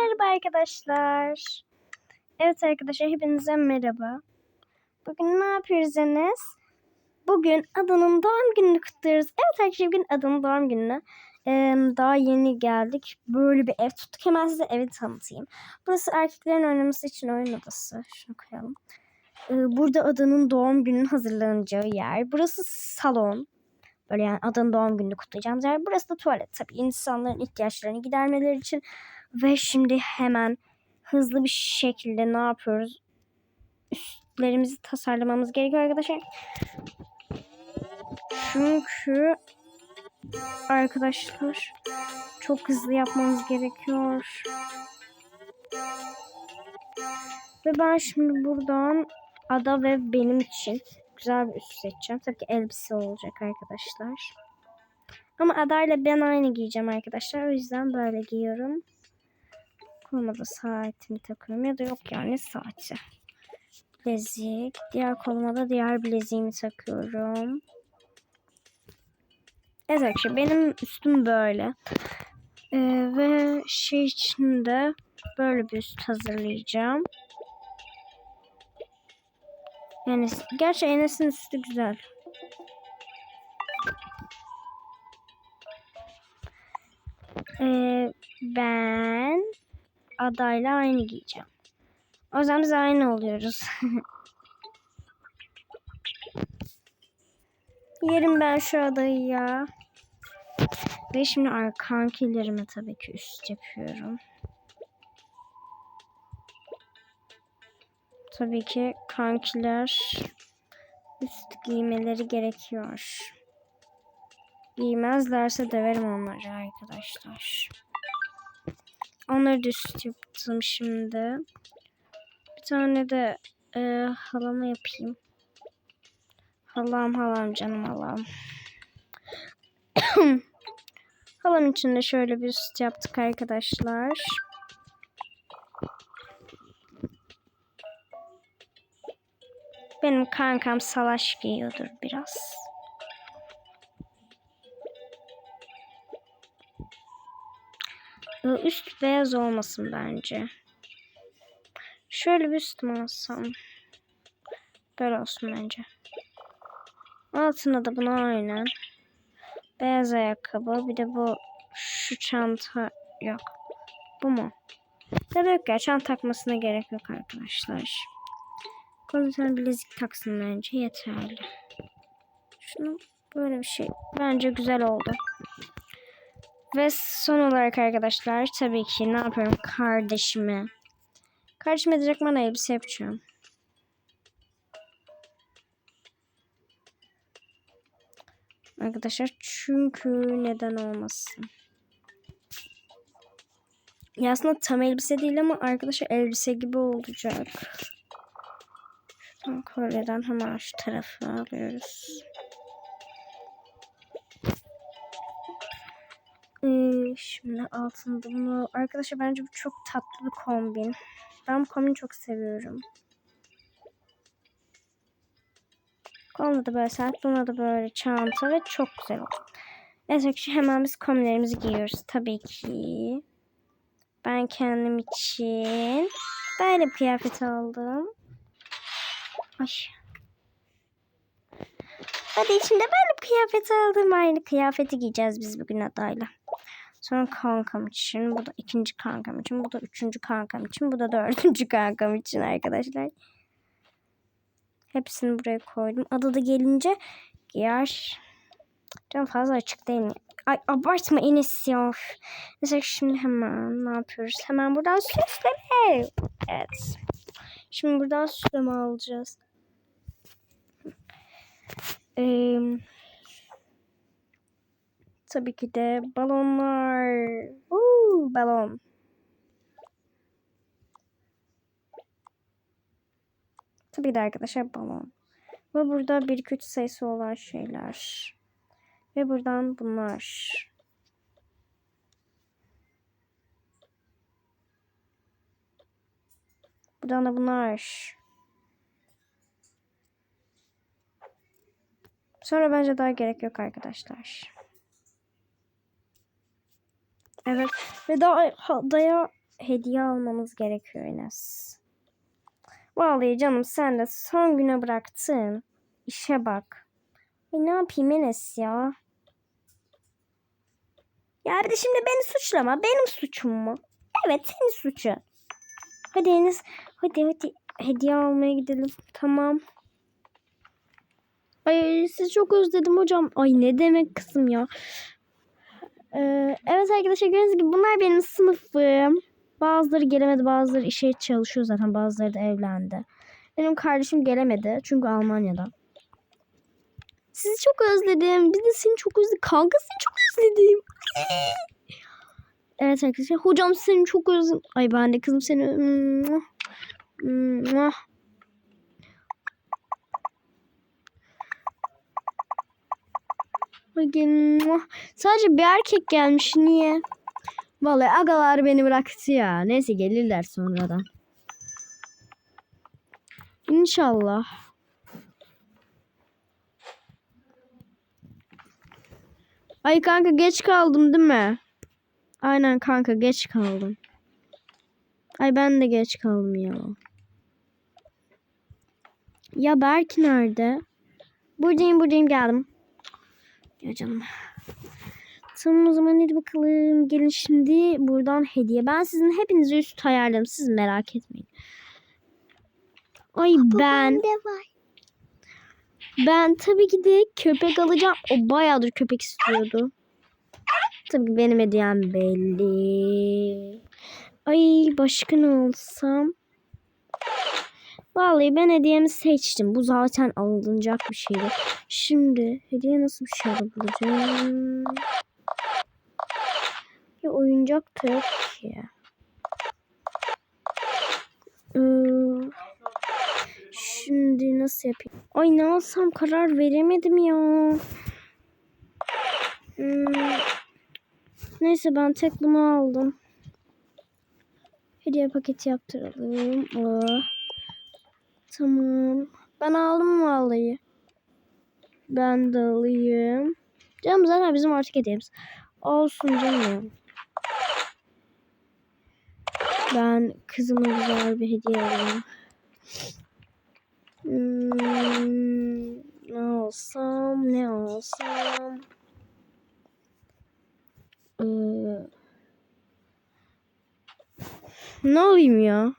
merhaba arkadaşlar. Evet arkadaşlar hepinize merhaba. Bugün ne yapıyoruz Enes? Bugün Adan'ın doğum gününü kutluyoruz. Evet arkadaşlar bugün Adan'ın doğum gününü. Ee, daha yeni geldik. Böyle bir ev tuttuk. Hemen size evi tanıtayım. Burası erkeklerin oynaması için oyun odası. Şunu koyalım. Ee, burada Adan'ın doğum gününün hazırlanacağı yer. Burası salon. Böyle yani Adan'ın doğum gününü kutlayacağımız yer. Burası da tuvalet tabii. insanların ihtiyaçlarını gidermeleri için. Ve şimdi hemen hızlı bir şekilde ne yapıyoruz? Üstlerimizi tasarlamamız gerekiyor arkadaşlar. Çünkü arkadaşlar çok hızlı yapmamız gerekiyor. Ve ben şimdi buradan Ada ve benim için güzel bir üst seçeceğim. Tabii ki elbise olacak arkadaşlar. Ama Ada ile ben aynı giyeceğim arkadaşlar. O yüzden böyle giyiyorum. Koluma da saatimi takıyorum. Ya da yok yani saati. Bilezik. Diğer koluma da diğer bileziğimi takıyorum. Evet arkadaşlar benim üstüm böyle. Ee, ve şey için de böyle bir üst hazırlayacağım. Yani gerçi Enes'in üstü güzel. Ee, ben adayla aynı giyeceğim. O zaman biz aynı oluyoruz. Yerim ben şu adayı ya. Ve şimdi arkankilerime tabii ki üst yapıyorum. Tabii ki kankiler üst giymeleri gerekiyor. Giymezlerse döverim onları arkadaşlar. Onları üst yaptım şimdi. Bir tane de e, halama yapayım. Halam halam canım halam. halam için de şöyle bir üst yaptık arkadaşlar. Benim kankam salaş giyiyordur biraz. Üst beyaz olmasın bence. Şöyle bir üst mü? Böyle olsun bence. Altına da buna aynen. Beyaz ayakkabı. Bir de bu şu çanta yok. Bu mu? Ya da yok ya çanta takmasına gerek yok arkadaşlar. Tane bilezik taksın bence yeterli. Şunu böyle bir şey. Bence güzel oldu. Ve son olarak arkadaşlar tabii ki ne yapıyorum kardeşime. Kardeşime direkt elbise yapacağım. Arkadaşlar çünkü neden olmasın. Ya aslında tam elbise değil ama arkadaşlar elbise gibi olacak. Şuradan kolyeden hemen şu tarafı alıyoruz. Ee, şimdi altında bunu arkadaşlar bence bu çok tatlı bir kombin. Ben bu kombini çok seviyorum. Kolunda da böyle saat, buna da böyle çanta ve çok güzel oldu. Evet şimdi hemen biz kombinlerimizi giyiyoruz. Tabii ki. Ben kendim için böyle bir kıyafet aldım. Ay. Hadi içinde böyle bir kıyafet aldım. Aynı kıyafeti giyeceğiz biz bugün adayla. Sonra kankam için. Bu da ikinci kankam için. Bu da üçüncü kankam için. Bu da dördüncü kankam için arkadaşlar. Hepsini buraya koydum. Adı da gelince giyer. Can fazla açık değil mi? Ay abartma Enes ya. Mesela şimdi hemen ne yapıyoruz? Hemen buradan süsleme. Evet. Şimdi buradan süsleme alacağız. Ee, tabii ki de balonlar. Uuu, balon. Tabii de arkadaşlar balon. Ve burada 1 2 3 sayısı olan şeyler. Ve buradan bunlar. Buradan da bunlar. Sonra bence daha gerek yok arkadaşlar. Evet. Ve daha daya hediye almamız gerekiyor Enes. Vallahi canım sen de son güne bıraktın. İşe bak. Ay ne yapayım Enes ya? Ya de şimdi beni suçlama. Benim suçum mu? Evet senin suçun. Hadi Enes. Hadi hadi. Hediye almaya gidelim. Tamam. Ay sizi çok özledim hocam. Ay ne demek kızım ya. Ee, evet arkadaşlar gördüğünüz gibi bunlar benim sınıfım. Bazıları gelemedi bazıları işe çalışıyor zaten bazıları da evlendi. Benim kardeşim gelemedi çünkü Almanya'da. Sizi çok özledim. Biz de seni çok özledik. Kanka seni çok özledim. evet arkadaşlar hocam seni çok özledim. Ay ben de kızım seni. Mua. Sadece bir erkek gelmiş. Niye? Vallahi agalar beni bıraktı ya. Neyse gelirler sonradan. İnşallah. Ay kanka geç kaldım değil mi? Aynen kanka geç kaldım. Ay ben de geç kaldım ya. Ya Berk nerede? Buradayım buradayım geldim. Ya canım. Tamam o zaman hadi bakalım. Gelin şimdi buradan hediye. Ben sizin hepinize üst ayarladım. Siz merak etmeyin. Ay ben ben tabii ki de köpek alacağım. O bayağıdır köpek istiyordu. Tabii ki benim hediyem belli. Ay başka ne olsam? Vallahi ben hediyemi seçtim. Bu zaten alınacak bir şeydi. Şimdi hediye nasıl bir şey bulacağım? Ya oyuncak da yok ki. Ee, şimdi nasıl yapayım? Ay ne alsam karar veremedim ya. Hmm. Neyse ben tek bunu aldım. Hediye paketi yaptıralım. Aa. Tamam. Ben aldım vallahi. Ben de alayım. Canım zaten bizim artık hediyemiz. Olsun canım. Ben kızıma güzel bir hediye alayım. Hmm, ne olsam ne olsam. Ee, ne alayım ya?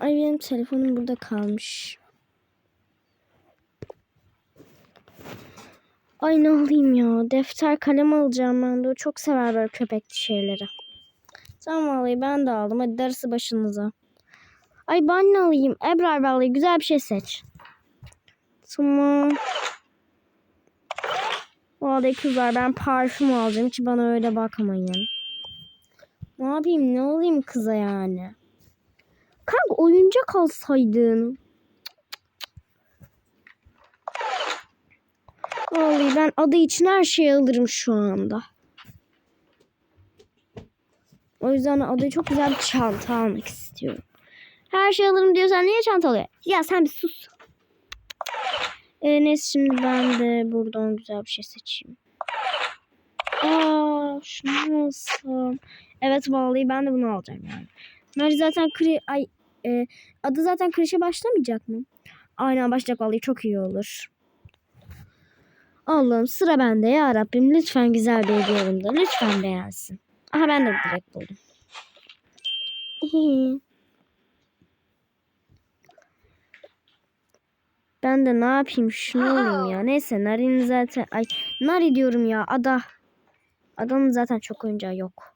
Ay benim telefonum burada kalmış. Ay ne alayım ya? Defter kalem alacağım ben de. Çok sever böyle köpekli şeyleri. Tamam vallahi ben de aldım. Hadi darısı başınıza. Ay ben ne alayım? Ebrar vallahi güzel bir şey seç. Tamam. Vallahi kızlar ben parfüm alacağım. Hiç bana öyle bakmayın. Ne yapayım? Ne alayım kıza yani? Kanka oyuncak alsaydın. Vallahi ben adı için her şeyi alırım şu anda. O yüzden adı çok güzel bir çanta almak istiyorum. Her şey alırım diyorsan niye çanta alıyor? Ya sen bir sus. Ee, neyse şimdi ben de buradan güzel bir şey seçeyim. Aa, şunu alsam. Evet vallahi ben de bunu alacağım yani. Mary zaten kri ay e, adı zaten kreşe başlamayacak mı? Aynen başlayacak vallahi çok iyi olur. Allah'ım sıra bende ya Rabbim. Lütfen güzel bir elimde. Lütfen beğensin. Aha ben de direkt buldum. ben de ne yapayım şunu alayım ya. Neyse Narin zaten ay Nari diyorum ya ada. Adanın zaten çok oyuncağı yok.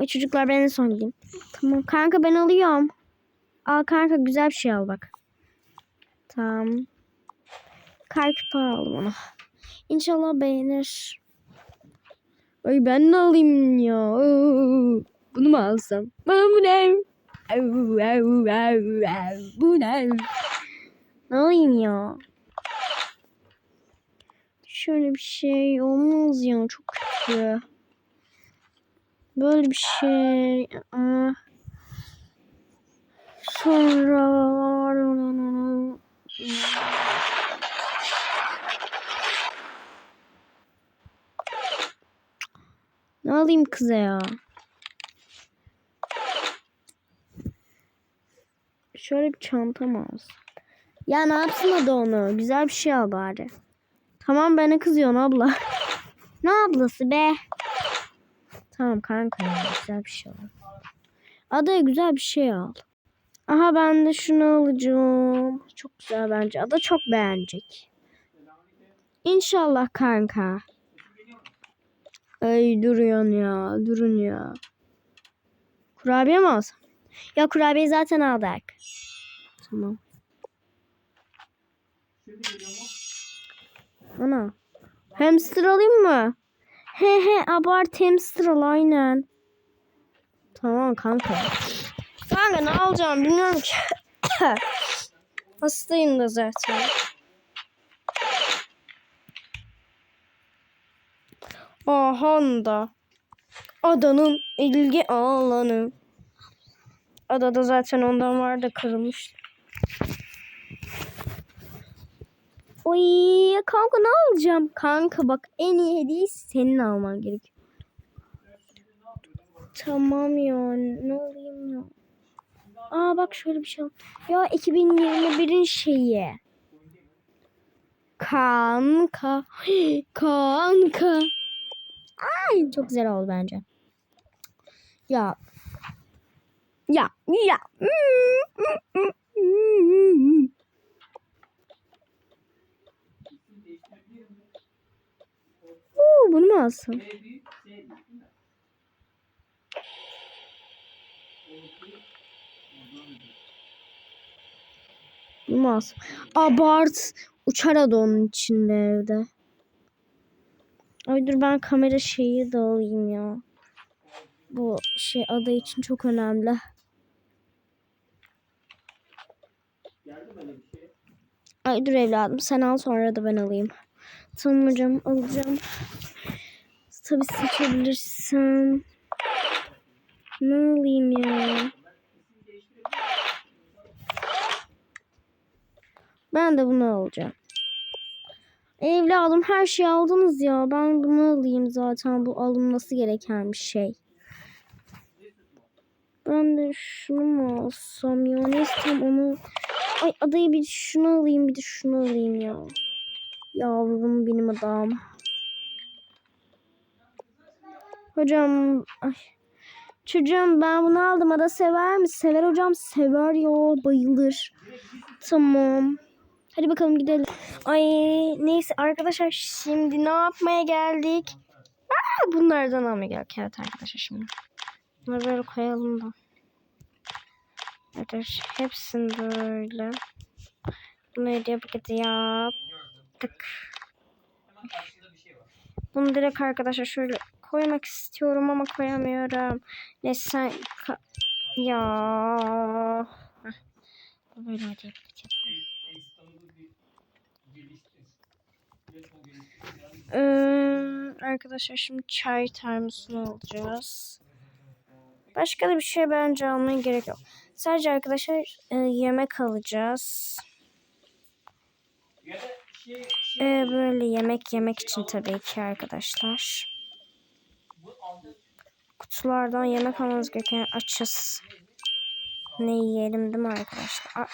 Ay çocuklar ben en son gideyim. Tamam kanka ben alıyorum. Al kanka güzel bir şey al bak. Tamam. Küpe aldım ona. İnşallah beğenir. Ay ben ne alayım ya? Bunu mu alsam? Bu ne? Bu ne? Ne alayım ya? Şöyle bir şey olmaz ya. Çok kötü. Böyle bir şey. Aa. Sonra Ne alayım kıza ya? Şöyle bir çantam olsun. Ya ne yapsın da onu? Güzel bir şey al bari. Tamam bana kızıyorsun abla. ne ablası be? Tamam kanka güzel bir şey al. Adaya güzel bir şey al. Aha ben de şunu alacağım. Çok güzel bence. Ada çok beğenecek. İnşallah kanka. Ay duruyorsun ya. Durun ya. Kurabiye mi alsam? Ya kurabiye zaten aldık. Tamam. Ana. Hamster alayım mı? He he abart hamster aynen. Tamam kanka. Kanka ne alacağım bilmiyorum ki. Hastayım da zaten. Aha da. Adanın ilgi alanı. Adada zaten ondan var da Oy kanka ne alacağım? Kanka bak en iyi hediyeyi senin alman gerek. Tamam ya ne alayım ya? Aa bak şöyle bir şey al. Ya 2021'in şeyi. Kanka. Kanka. Ay çok güzel oldu bence. Ya. Ya. Ya. Bunu mu alsın? Bunu mu alsın? Abart. Uçar adı onun içinde evde. Ay dur ben kamera şeyi de alayım ya. Bu şey ada için çok önemli. Ay dur evladım sen al sonra da ben alayım. Tamam hocam alacağım. Tabii seçebilirsin. Ne alayım ya? Ben de bunu alacağım. Evladım her şeyi aldınız ya. Ben bunu alayım zaten. Bu alınması gereken bir şey. Ben de şunu mu alsam ya? Ne istem onu? Ay adayı bir şunu alayım bir de şunu alayım ya. Yavrum benim adam. Hocam ay. Çocuğum ben bunu aldım. Ada sever mi? Sever hocam. Sever ya. Bayılır. Tamam. Hadi bakalım gidelim. Ay neyse arkadaşlar şimdi ne yapmaya geldik? Aa, bunlardan almaya geldik. Evet arkadaşlar şimdi. Bunları böyle koyalım da. Evet hepsini böyle. Bunu hediye paketi yaptık. Bunu direkt arkadaşlar şöyle koymak istiyorum ama koyamıyorum. Neyse sen ya. Böyle yapalım. Ee, arkadaşlar şimdi çay termosunu alacağız. Başka da bir şey bence almaya gerek yok. Sadece arkadaşlar e, yemek alacağız. Ee, böyle yemek yemek için tabii ki arkadaşlar. Kutulardan yemek almamız gereken açız. Ne yiyelim değil mi arkadaşlar? Aa.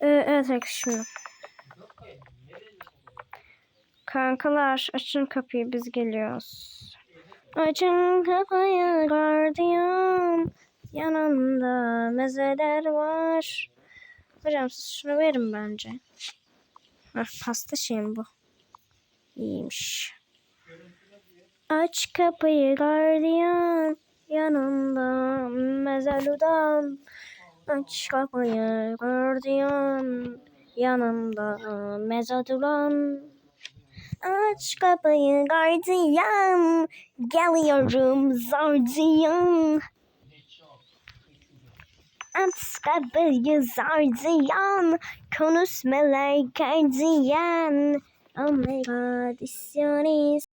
Ee, evet arkadaşlar şimdi. Kankalar açın kapıyı biz geliyoruz. Açın kapıyı gardiyan. Yanında mezeler var. Hocam siz şunu verin bence. Heh, pasta şey mi bu? İyiymiş. Aç kapıyı gardiyan. Yanında mezeludan. Aç kapıyı gardiyan. Yanımda mezeludan. Aç kapıyı gardiyan. Geliyorum zardiyan. Aç kapıyı zardiyan. Konuş melek gardiyan. Oh my god, isyanist.